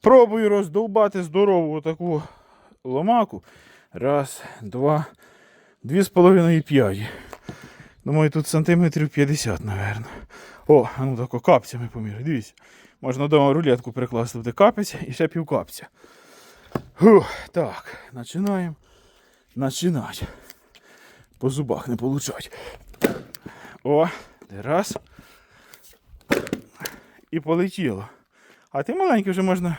Пробую роздовбати здорову таку ломаку. Раз, два, дві з половиною п'ять. Думаю, тут сантиметрів 50, напевно. О, а ну тако капцями поміряю. Дивіться. Можна вдома рулетку прикласти буде капець і ще пів капця. Фух, так, починаємо. Начинать. По зубах не получать. О, раз. І полетіло. А ти маленький вже можна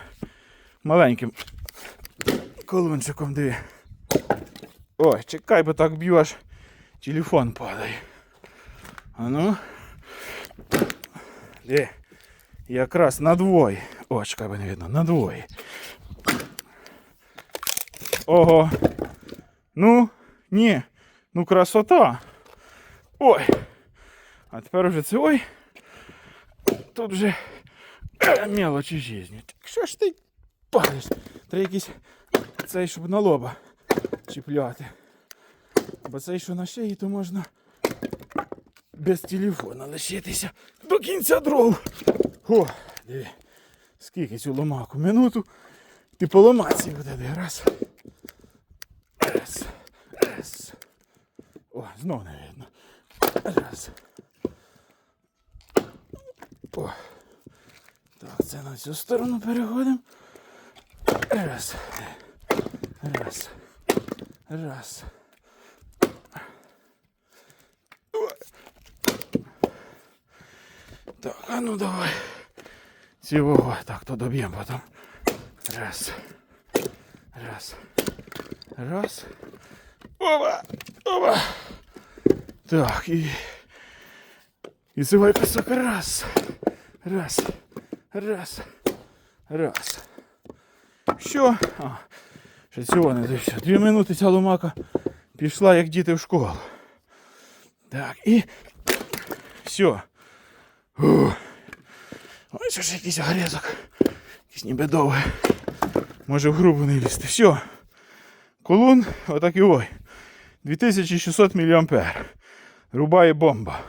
маленьким колончиком диви. Ой, чекай, бо так б'ю аж телефон падає. А ну. Де? Якраз на двоє. О, чекай, бо не видно, на двоє. Ого. Ну, ні. Ну, красота. Ой. А тепер уже це ой. Тут вже е, мелочі жизни. Так що ж ти падаєш? Треба якийсь цей, щоб на лоба чіпляти. Бо цей, що на шиї, то можна без телефона лишитися до кінця дров. О, диви. Скільки цю ломаку? Минуту. Ти поламатися буде де. Раз. Раз. Раз. О, знов не видно. Раз. О. Так, це на цю сторону переходимо. Раз. Раз. Раз. Ой. Так, а ну давай. Цілого. Так, то доб'ємо потім. Раз. Раз. Раз. Опа! Опа! Так, і. І давай писок. Раз. Раз. Раз. Раз. Що? А, ще цього не дивився. Дві минути ця ломака пішла, як діти в школу. Так, і. Все. Ух. Що ж якийсь огрізок. Якийсь ніби довгий. Може в грубу не лізти. Все. Колун, отак і ой. 2600 мА. Рубає бомба.